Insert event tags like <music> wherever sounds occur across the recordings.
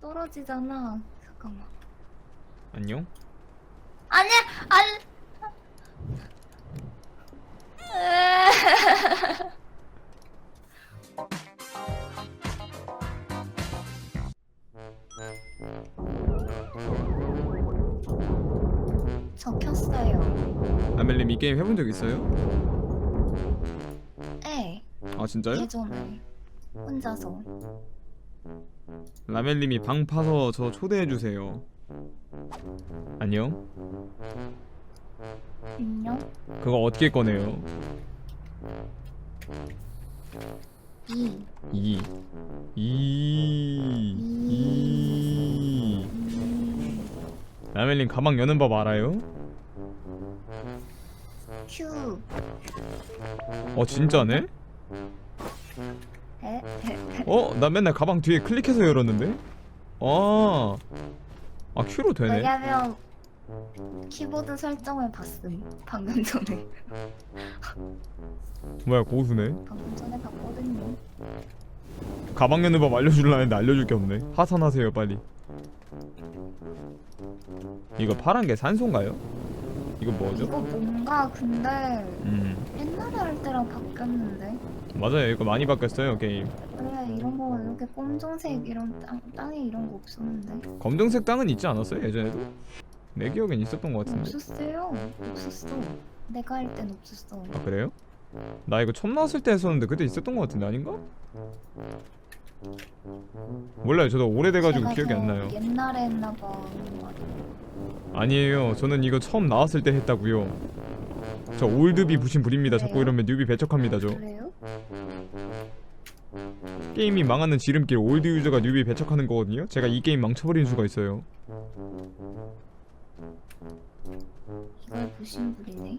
떨어지잖아. 잠깐만. 안녕? 아니야, 안. 켰어요. 라멜님 이 게임 해본 적 있어요? 네, 아 진짜요? 예전에 혼자서. 라멜님이 방 파서 저 초대해주세요 안녕? 안녕. 그거 어떻게 꺼내요? 이. 이 이... 이... 음, 라멜님 가방 여는 법 알아요? Q. 어 진짜네? 에? 어? <laughs> 나 맨날 가방 뒤에 클릭해서 열었는데? 아... 아 Q로 되네 왜냐면 키보드 설정을 봤음. 방금 전에. <laughs> 뭐야 고수네 방금 전에 봤거든요. 가방 여는 법 알려줄라 했는데 알려줄 게 없네 하산하세요 빨리 이거 파란 게 산소인가요? 이거 뭐죠? 이거 뭔가 근데 음 옛날에 할 때랑 바뀌었는데. 맞아요 이거 많이 바뀌었어요 게임 원래 이런 거 이렇게 검정색 이런 땅, 땅에 이런 거 없었는데. 검정색 땅은 있지 않았어요 예전에도? 내 기억엔 있었던 것 같은데 없었어요. 없었어. 내가 할 땐 없었어. 아 그래요? 나 이거 처음 나왔을 때 했었는데 그때 있었던 것 같은데 아닌가? 몰라요 저도 오래돼가지고 기억이 더안 나요 옛날에 했나봐. 아니에요 저는 이거 처음 나왔을 때 했다고요 저 올드비 부심 부립니다 자꾸 그래요? 이러면 뉴비 배척합니다 저 그래요? 게임이 망하는 지름길 올드 유저가 뉴비 배척하는 거거든요 제가 이 게임 망쳐버린 수가 있어요 이걸 보신 분이네.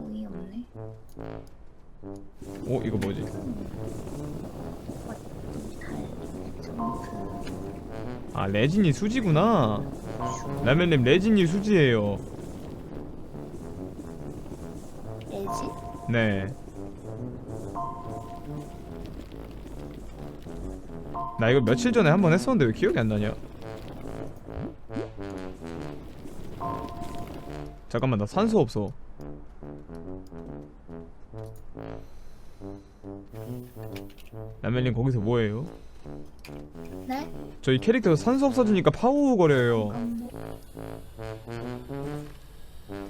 어이없네. 어 이거 뭐지? 아 레진이 수지구나 라면님 레진이 수지예요 애지? 네. 나 이거 며칠 전에 한 번 했었는데 왜 기억이 안 나냐? 잠깐만 나 산소 없어. 라멜님 거기서 뭐해요? 네? 저희 캐릭터 산소 없어지니까 파워 거려요. 음,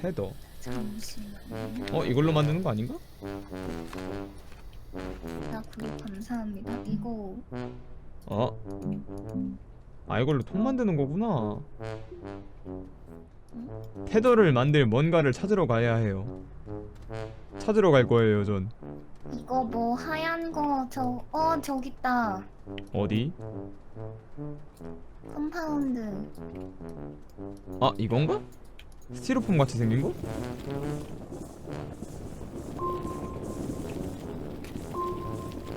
헤더. 잠시만요. 어 이걸로 만드는 거 아닌가? 나 구독 감사합니다. 이거 어? 아 이걸로 통 만드는 거구나. 테더를 만들 뭔가를 찾으러 가야 해요. 찾으러 갈 거예요, 전. 이거 뭐 하얀 거 저 어 저기 있다. 어디? 컴파운드. 아, 이건가? 스티로폼 같이 생긴 거?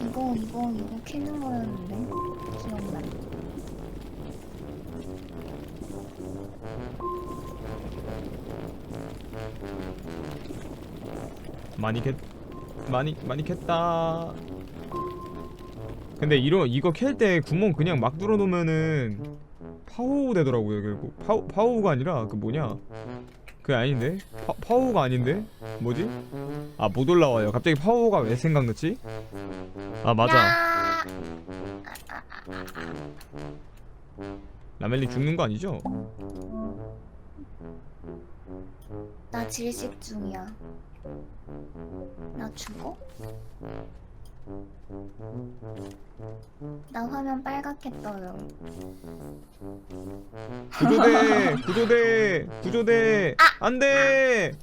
이거 이거 이거 캐는 거였는데 기억나. 많이 캤 많이 많이 캤다. 근데 이러 이거 캘 때 구멍 그냥 막 뚫어 놓으면은 파워 되더라고요, 결국. 파워 파워가 아니라 그 뭐냐? 그게 아닌데? 파, 파워가 아닌데? 뭐지? 아, 못 올라와요. 갑자기 파워가 왜 생각났지? 아, 맞아. 야! 라멜리 죽는 거 아니죠? 나 질식 중이야. 나 죽어? 나 화면 빨갛게 떠요. 구조대! <laughs> 구조대! 구조대! 안 돼!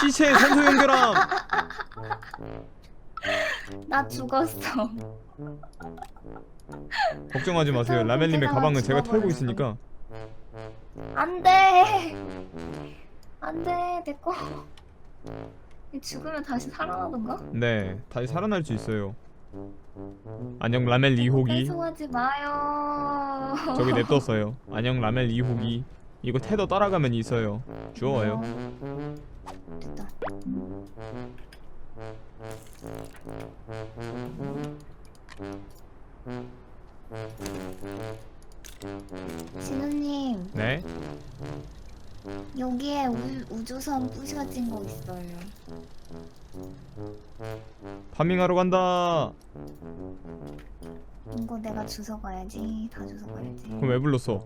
시체 산소 연결함! <laughs> 나 죽었어. <laughs> 걱정하지 마세요. 라멜님의 가방은 제가 털고 있으니까. 안 돼! 안 돼, 내 거. 이 죽으면 다시 살아나던가? 네, 다시 살아날 수 있어요. 안녕 라멜 2호기. 뺏어가지 마요. 저기 <laughs> 냅뒀어요. 안녕 라멜 2호기. 이거 테더 따라가면 있어요. 주워와요. 됐다. 진우님 네? 여기에 우, 우주선 부셔진 거 있어요. 파밍하러 간다. 이거 내가 주워 가야지. 다 주워 가야지. 그럼 왜 불렀어?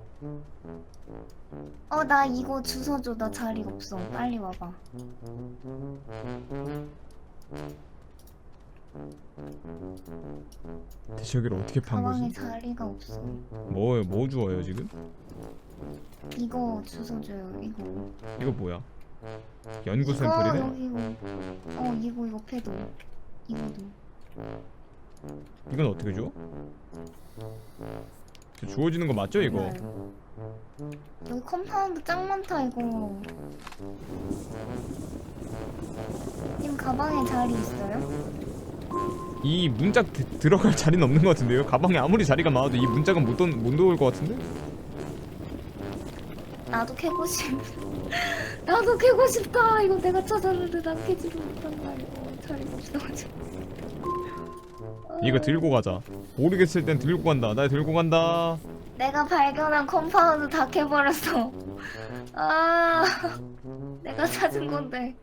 어 나 이거 주워 줘. 나 자리 없어. 빨리 와봐. 대체 여기를 어떻게 판 가방에 거지? 자리가 없어. 뭐, 뭐 주워요 지금? 이거 주워줘요. 이거. 이거 뭐야? 연구 이거 샘플이네? 여기 이거. 어 이거 이거 패도. 이거도. 이건 어떻게 줘? 저 주워지는 거 맞죠 이거? 몰라요. 여기 컴파운드 짱 많다 이거. 님 가방에 자리 있어요? 이 문짝 드- 들어갈 자리는 없는 것 같은데요? 가방에 아무리 자리가 많아도 이 문짝은 못, 돈, 못 넣을 것 같은데? 나도 캐고 싶. <laughs> 나도 캐고 싶다. 이거 내가 찾았는데 난 캐지도 못한 거야. <laughs> 이거 자리가 없어가지고. 이거 들고 가자 모르겠을 땐 들고 간다 나 들고 간다 내가 발견한 컴파운드 다 캐버렸어. <laughs> 아, 내가 찾은 건데.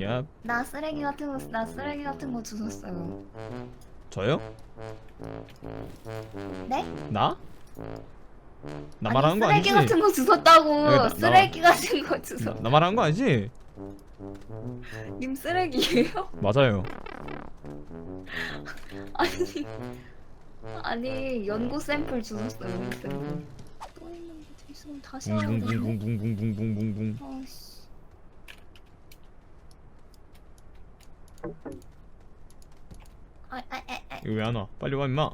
야 나 쓰레기 같은 거, 나 쓰레기 같은 거 주웠어요. 저요? 네? 나? 나 말하는 거 쓰레기 아니지? 같은 거 주웠다고. 나- 나- 쓰레기 같은 거 나, 주웠. 나 말하는 거 아니지? 님 쓰레기예요? 맞아요 <laughs> 아니, 아니 연고 샘플 주웠어요. 연고 샘플. 있으면 다시 와야 되네. 붕붕붕붕붕붕붕붕붕붕 아씨. 아, 아, 아, 아. 이거 왜 안 와? 빨리 와 임마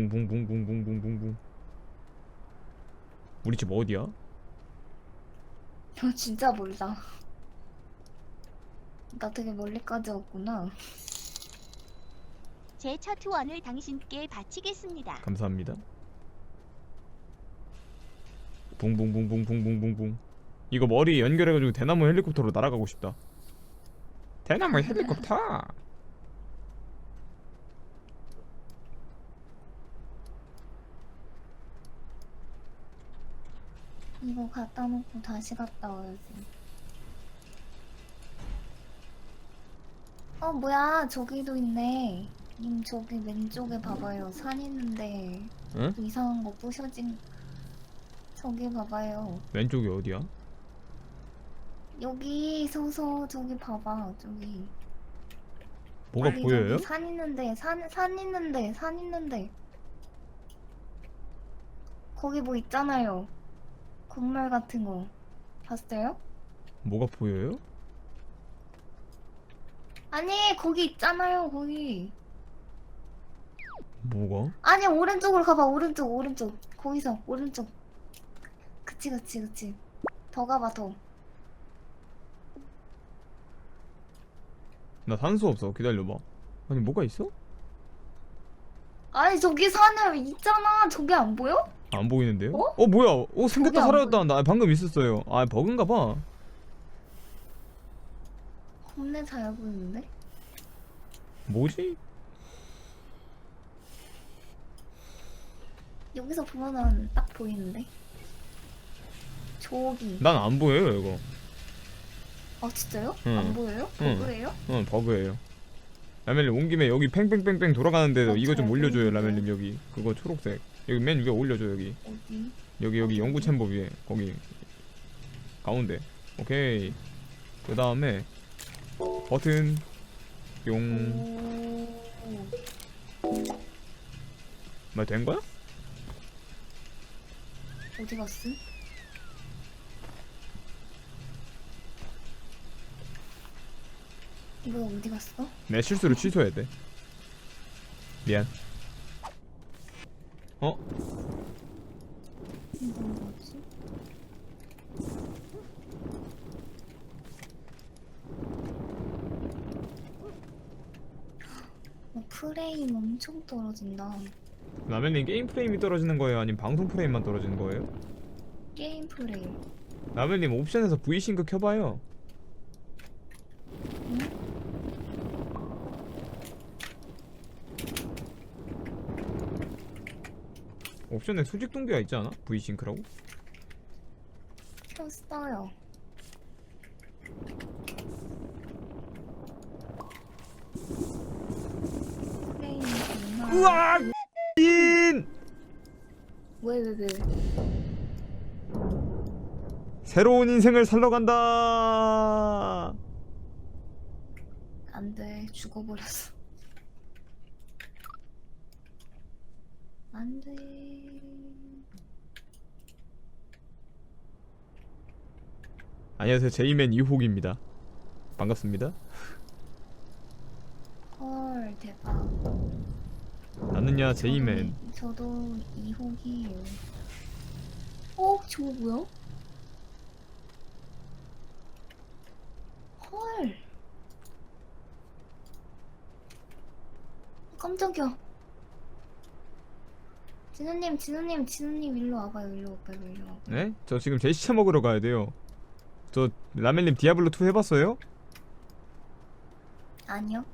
붕붕붕붕붕붕붕붕 우리 집 어디야? 저 진짜 멀다. 나 되게 멀리까지 왔구나. 제 첫 후원을 당신께 바치겠습니다. 감사합니다. 붕붕붕붕붕붕붕붕 이거 머리 연결해가지고 대나무 헬리콥터로 날아가고 싶다. 대나무 헬리콥터. 이거 갖다 놓고 다시 갔다 와야지. 어, 뭐야. 저기도 있네. 님, 저기 왼쪽에 봐봐요. 산 있는데 응? 이상한 거 부셔진. 저기 봐봐요. 왼쪽이 어디야? 여기 서서 저기 봐봐. 저기. 뭐가 아니, 보여요? 저기 산 있는데, 산, 산 있는데, 산 있는데. 거기 뭐 있잖아요. 건물 같은 거. 봤어요? 뭐가 보여요? 아니, 거기 있잖아요, 거기. 뭐가? 아니, 오른쪽으로 가봐, 오른쪽, 오른쪽. 거기서, 오른쪽. 그치, 그치, 그치. 더 가봐, 더. 나 산소 없어. 기다려봐. 아니 뭐가 있어? 아니, 저기 산에 있잖아. 저기 안 보여? 안 보이는데요? 어? 어 뭐야? 어 생겼다 사라졌다. 나 방금 있었어요. 아 버그인가 봐. 겁내 잘 보이는데? 뭐지? 여기서 보면은 딱 보이는데? 저기. 난 안 보여요 이거. 아, 진짜요? 응. 안 보여요? 응. 버그예요? 응 버그예요. 라멜님 온 김에 여기 팽팽팽팽 돌아가는데 어, 이거 좀 잘 올려줘요 보이는데. 라멜님 여기 그거 초록색 여기 맨 위에 올려줘 여기 어디? 여기 여기 어, 연구. 챔버 위에 거기 가운데 오케이 그 다음에 버튼 용 오. 말된 거야? 어디 갔음? 이거 어디 갔어? 내 실수로 취소해야 돼 미안 어? 뭐지? 어, 프레임 엄청 떨어진다. 라면님 게임 프레임이 떨어지는 거예요? 아니면 방송 프레임만 떨어지는 거예요? 게임 프레임. 라면님 옵션에서 V싱크 켜봐요 옵션에 수직 동기가 있지 않아? V싱크라고? 켰어요. 프레임 정말. 우와! 인! 왜, 왜, 왜? 새로운 인생을 살러 간다. 안 돼. 죽어버렸어. 안 돼. 안녕하세요. 제이맨 이호기입니다. 반갑습니다. 헐, 대박. 나는야 제이맨. 저도, 이호기예요. 어, 저거 뭐야? 헐. 깜짝이야. 진우님, 진우님, 진우님 일로 와봐요. 일로 와봐요. 일로 와봐요. 네? 저 지금 제 시체 먹으러 가야 돼요. 저 라멜님 디아블로 2 해봤어요? 아니요.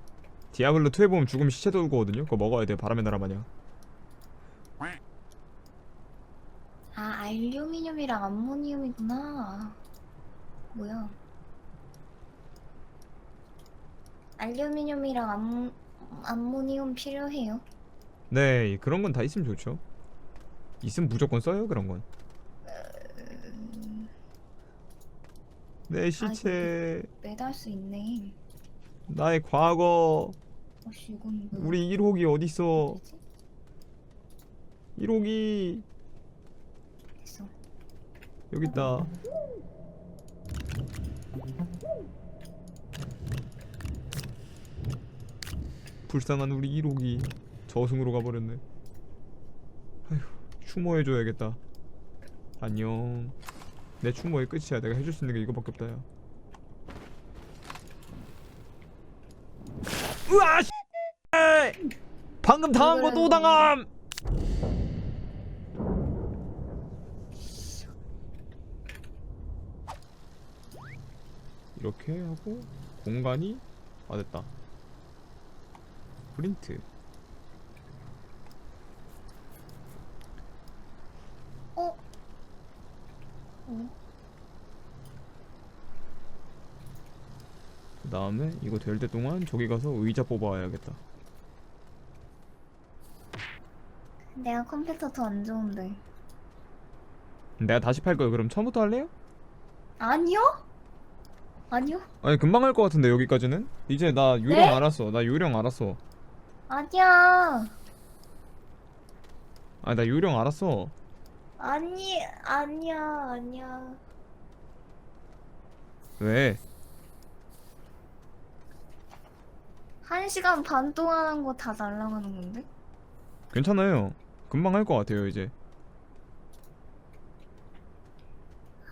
디아블로 2 해보면 죽으면 시체 돌거든요. 그거 먹어야 돼요. 바람의 나라 마냥. 아, 알루미늄이랑 암모니움이구나. 뭐야? 알루미늄이랑 암, 암모니움 필요해요? 네, 그런 건 다 있으면 좋죠. 있으면 무조건 써요. 그런 건. 내 시체, 매달 수 있네. 나의 과거, 어씨, 이건 뭐 우리 1호기 어딨어? 뭐지? 1호기 됐어. 여기 있다. 불쌍한 우리 1호기 저승으로 가버렸네. 아휴, 추모해줘야겠다. 안녕. 내 추모의 끝이야. 내가 해줄 수 있는 게 이거밖에 없다. 야. 으아! 씨! 방금 당한 거 또 당함. 이렇게 하고 공간이 아 됐다 프린트 다음에 이거 될 때 동안 저기 가서 의자 뽑아와야겠다 내가 컴퓨터 더 안 좋은데. 내가 다시 팔 거예요 그럼 처음부터 할래요? 아니요? 아니요? 아니 금방 할 것 같은데 여기까지는 이제 나 요령 네? 알았어 나 요령 알았어 아니야. 아니 나 요령 알았어 아니, 아니야, 아니야. 왜? 한 시간 반 동안 한 거 다 날라가는 건데? 괜찮아요 금방 할 것 같아요 이제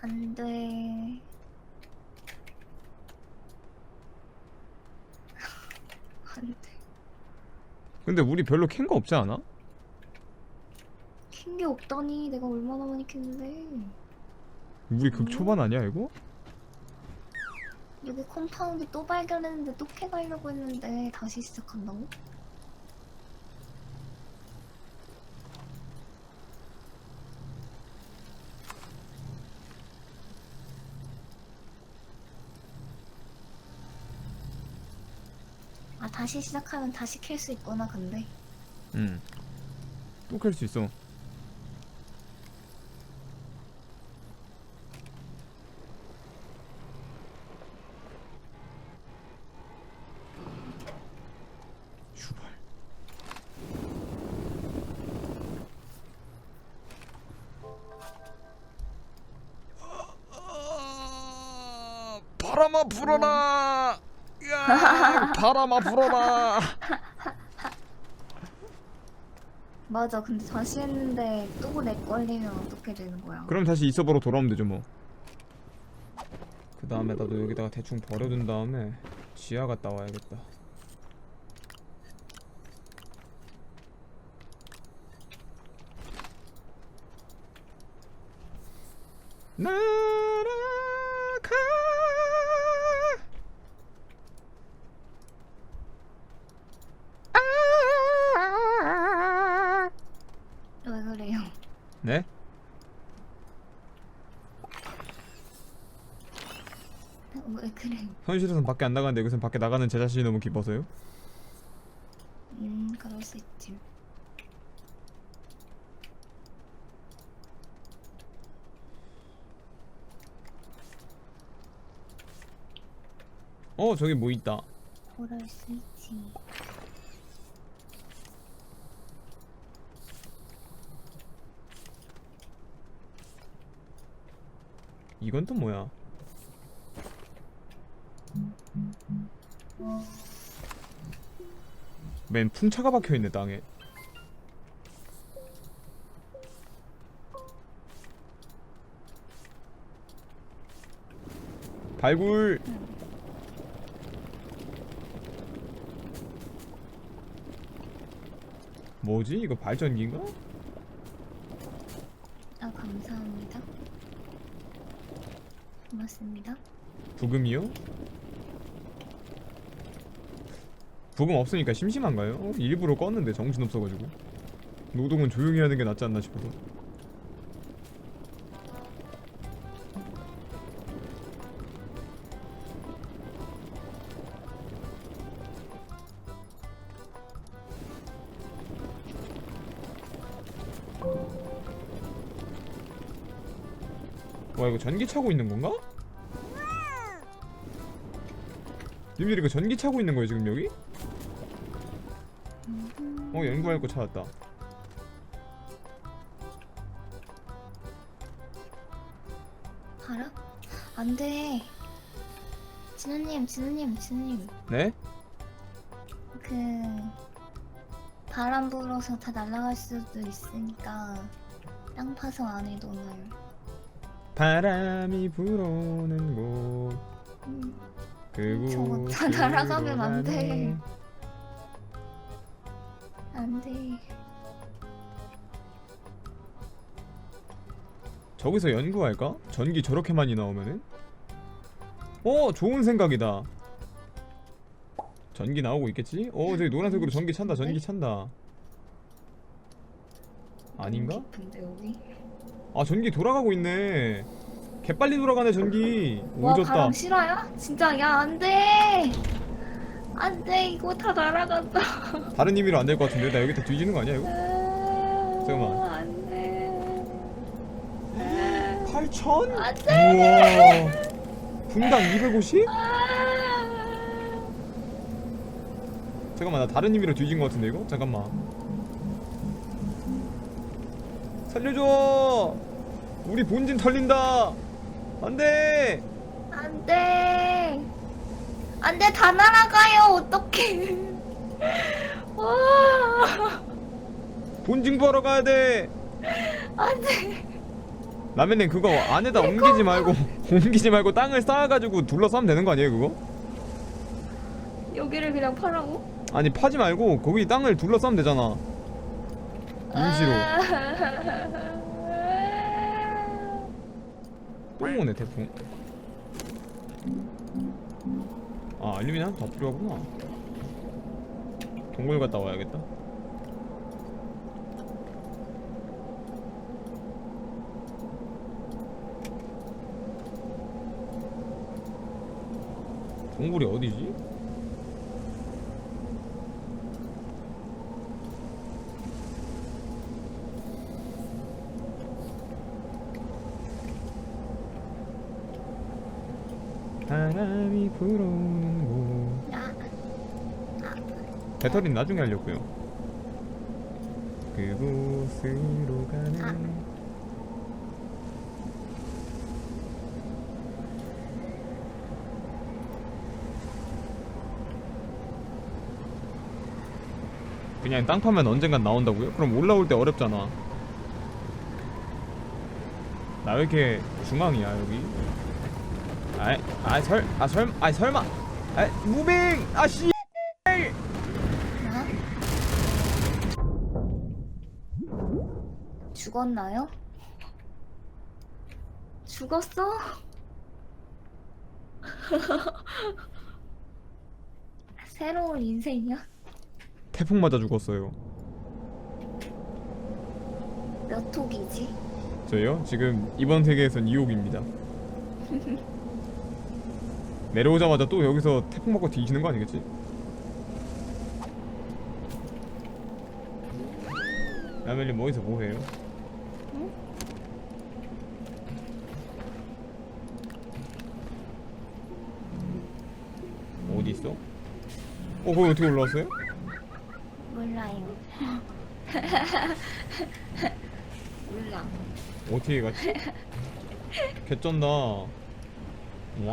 안 돼. <laughs> 안 돼. 근데 우리 별로 캔 거 없지 않아? 킨 게 없다니. 내가 얼마나 많이 켰는데. 우리 극 초반 아니야 이거? 여기 컴파운드 또 발견했는데 또 캐가려고 했는데 다시 시작한다고? 아 다시 시작하면 다시 캘 수 있구나 근데. 응 또 캘 수 있어 바람아 불어라. 야, 바람아 불어라. <laughs> 맞아. 근데 다시 했는데 또 내 걸리면 어떻게 되는 거야? 그럼 다시 이 서버로 돌아오면 되죠 뭐. 그 다음에 나도 여기다가 대충 버려둔 다음에 지하 갔다 와야겠다. 나 왜 그래? 현실에선 밖에 안 나가는데 여기선 밖에 나가는 제 자신이 너무 기뻐서요? 음, 그럴 수 있지. 어 저기 뭐 있다 그럴 수 있지. 이건 또 뭐야 맨 풍차가 박혀있네 땅에 발굴 뭐지 이거 발전기인가? 아, 감사합니다. 고맙습니다. 부금이요? 부금 없으니까 심심한가요? 어, 일부러 껐는데 정신없어가지고 노동은 조용히 하는 게 낫지 않나 싶어서 와 이거 전기 차고 있는 건가? 님들 이거 전기 차고 있는 거예요 지금 여기? 어 연구할 거 찾았다 알아? 안 돼. 진우님, 진우님, 진우님. 네? 그 바람 불어서 다 날아갈 수도 있으니까 땅 파서 안에 넣어놔요. 바람이 불어오는 곳 음, 그곳 저거 다 날아가면 안 돼. 안 돼. 저기서 연구할까? 전기 저렇게 많이 나오면은? 어 좋은 생각이다 전기 나오고 있겠지? 어 저기 노란색으로 전기 찬다 전기 찬다 아닌가? 여기? 아 전기 돌아가고 있네 개빨리 돌아가네 전기 와 오졌다 바람 실화야? 진짜 야 안돼. 안돼 이거 다 날아간다. <laughs> 다른 의미로 안 될 것 같은데 나 여기 다 뒤지는 거 아니야 이거? 잠깐만. 안돼. 8천? 안 돼. 우와 분당 250? 잠깐만 나 다른 의미로 뒤진 것 같은데 이거? 잠깐만 살려줘 우리 본진 털린다 안돼 안돼. 안돼 다 날아가요 어떡해. <laughs> 와. 본진 구하러 가야 돼 안돼. 라면님 그거 안에다 옮기지 말고 <laughs> 옮기지 말고 땅을 쌓아가지고 둘러싸면 되는 거 아니에요 그거? 여기를 그냥 파라고? 아니 파지 말고 거기 땅을 둘러싸면 되잖아 임시로 똥 오네 태풍 아 알루미늄 다 필요하구나 동굴 갔다 와야겠다 동굴이 어디지? 바람이 불어오는 곳 아, 배터리는 나중에 하려고요. 그곳으로 가는 아. 그냥 땅 파면 언젠간 나온다고요? 그럼 올라올 때 어렵잖아. 나 왜 이렇게 중앙이야 여기? 아이 아이 설 아 설 아이 설마. 아이 무빙! 아씨 죽었나요? 죽었어? <laughs> 새로운 인생이야? 태풍 맞아 죽었어요. 몇 톡이지? 저요? 지금 이번 세계에선 2옥입니다. 내려오자마자 또 여기서 태풍 맞고 뒤지는 거 아니겠지? 라멜님 어디서 뭐해요? 어디 있어? 어 거기 어떻게 올라왔어요? 몰라요. <laughs> 몰라. 어떻게 갔지? 개쩐다. 와.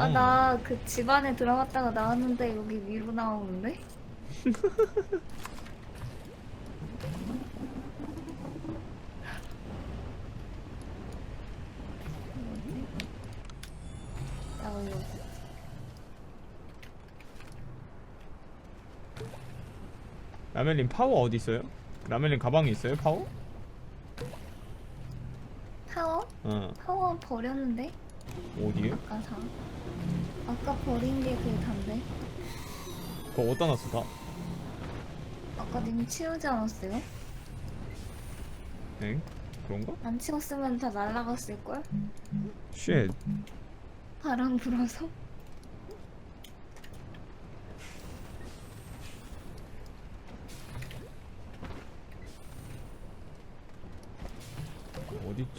아, 나 그 집안에 들어갔다가 나왔는데 여기 위로 나오는데? <laughs> 나 여기 없어. 라멜님 파워 어디 있어요? 라멜님 가방에 있어요 파워? 파워? 어 파워 버렸는데? 어디에? 아까 사. 아까 버린 게그 단데? 그거 어디다 놨어 다? 아까 님 치우지 않았어요? 엥? 그런가? 안 치웠으면 다 날라갔을걸? 쉣 바람 불어서?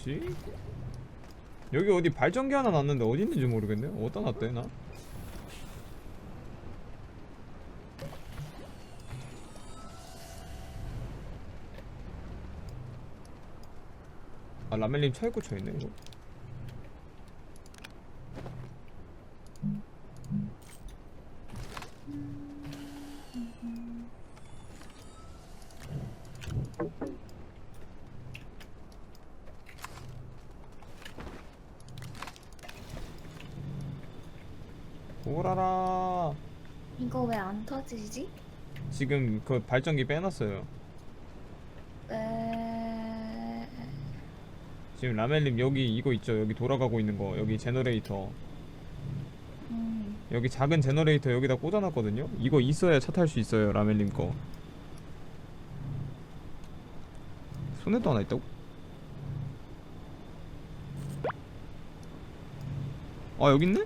어딨지? 여기 어디 발전기 하나 놨는데 어디 있는지 모르겠네 어디다 놨대 나? 아 라멜님 차에 꽂혀있네 이거 오라라 이거 왜 안 터지지? 지금 그 발전기 빼놨어요. 에... 지금 라멜님 여기 이거 있죠? 여기 돌아가고 있는 거. 여기 제너레이터. 음, 여기 작은 제너레이터 여기다 꽂아놨거든요? 이거 있어야 차 탈 수 있어요 라멜님 거. 손에도 하나 있다고? 아 여기 있네?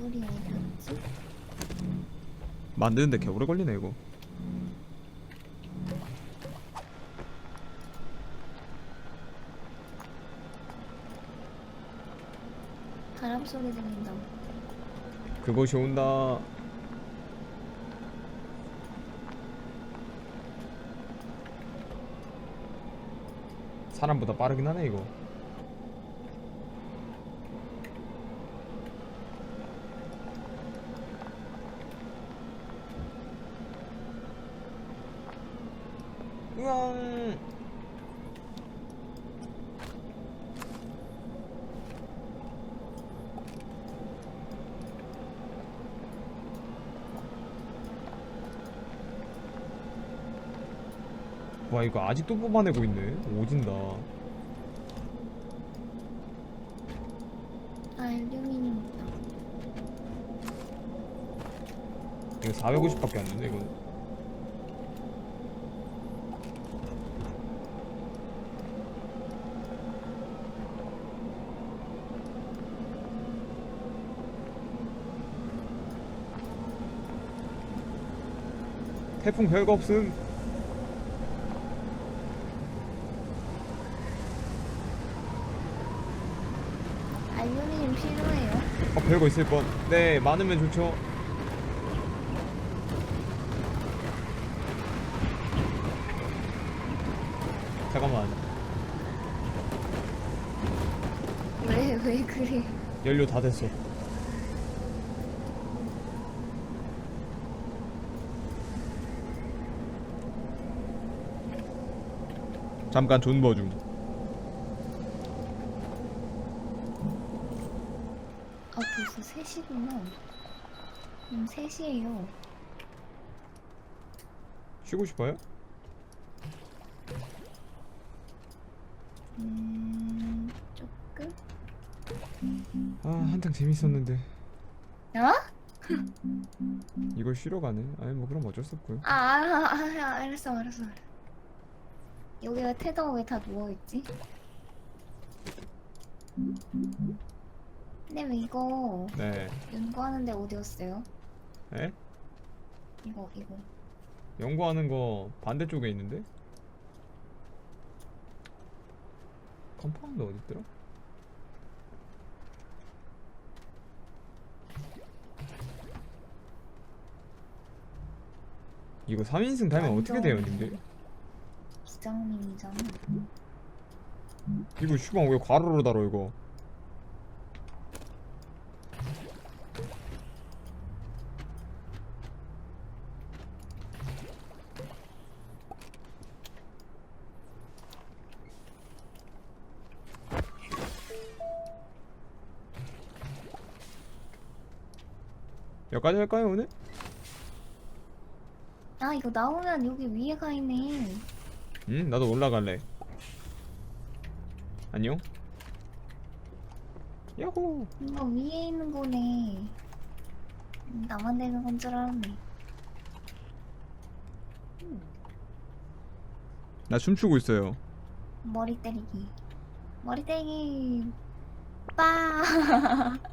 동굴이 어디였지? 만드는데 개 오래 걸리네 이거 바람 소리 들린다. 그것이 온다 사람보다 빠르긴 하네 이거 으앙 와 이거 아직도 뽑아내고 있네. 오진다. 알루미늄. 이거 450밖에 안 되네 이거 태풍 별거 없음 알루미늄 필요해요? 어 별거 있을 뻔네 많으면 좋죠 잠깐만 왜, 왜 그래? 연료 다 됐어. 잠깐 존버 중. 아 벌써 3시구나 음 3시에요 쉬고 싶어요? 음 조금? 아 한창 재밌었는데 어? 이걸 쉬러 가네. 아니 뭐 그럼 어쩔 수 없고요. 아, 아, 아, 아 알았어 알았어 알았어 여기 왜 테더 왜 다 누워있지? 근데 왜 이거 네. 연구하는데 어디였어요? 에? 이거 이거 연구하는 거 반대쪽에 있는데? 컴파운드 어디 있더라? 이거 3인승 달면 어떻게 돼요, 님들? 기장님이잖아 이거 슈방 왜 괄호로 달어 이거? 여기까지 할까요 오늘? 아 이거 나오면 여기 위에 가 있네 응? 나도 올라갈래. 안녕? 야호! 이거 위에 있는 거네. 음, 나만 되는 건 줄 알았네. 나 춤추고 있어요. 머리 때리기. 머리 때리기. 빠 <laughs>